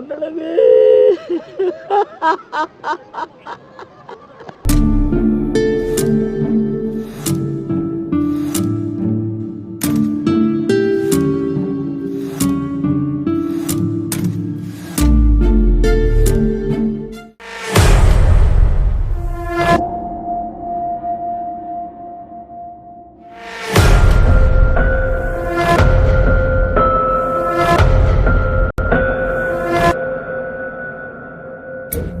ঠান্ডা লাগে Thank